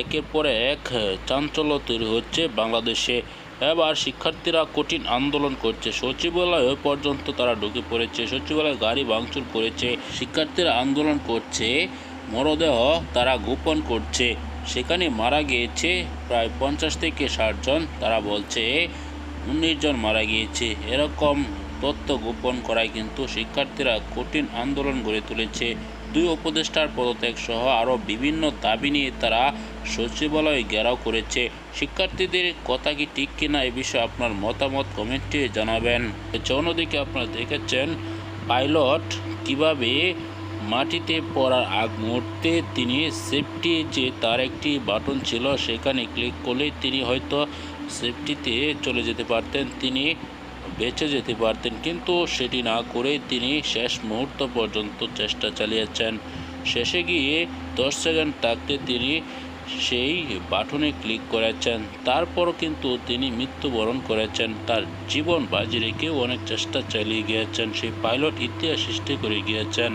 একের পর এক চাঞ্চল্য তৈরি হচ্ছে বাংলাদেশে। এবার শিক্ষার্থীরা কঠিন আন্দোলন করছে। সচিবালয় পর্যন্ত তারা ঢুকে পড়েছে। সচিবালয় গাড়ি ভাঙচুর করেছে। শিক্ষার্থীরা আন্দোলন করছে। মরদেহ তারা গোপন করছে। সেখানে মারা গিয়েছে প্রায় পঞ্চাশ থেকে ষাট জন, তারা বলছে উনিশ জন মারা গিয়েছে। এরকম তথ্য গোপন করায় কিন্তু শিক্ষার্থীরা কঠিন আন্দোলন গড়ে তুলেছে। দুই উপদেষ্টার পদত্যাগ সহ আরও বিভিন্ন দাবি নিয়ে তারা সচিবালয় ঘেরাও করেছে। শিক্ষার্থীদের কথা কি ঠিক কিনা এ বিষয়ে আপনার মতামত কমেন্টে জানাবেন। অন্যদিকে আপনারা দেখেছেন, পাইলট কীভাবে মাটিতে পড়ার আগ মুহূর্তে তিনি সেফটি যে তার একটি বাটন ছিল সেখানে ক্লিক করলে তিনি হয়তো সেফটিতে চলে যেতে পারতেন। তিনি বেঁচে যেতে পারতেন, কিন্তু সেটি না করে তিনি শেষ মুহূর্ত পর্যন্ত চেষ্টা চালিয়েছেন। শেষে গিয়ে দশ সেকেন্ড থাকতে তিনি সেই বাটনে ক্লিক করেছেন। তারপরও কিন্তু তিনি মৃত্যুবরণ করেছেন। তার জীবন বাজি রেখে অনেক চেষ্টা চালিয়ে গিয়েছেন। সেই পাইলট ইতিহাস সৃষ্টি করে গিয়েছেন।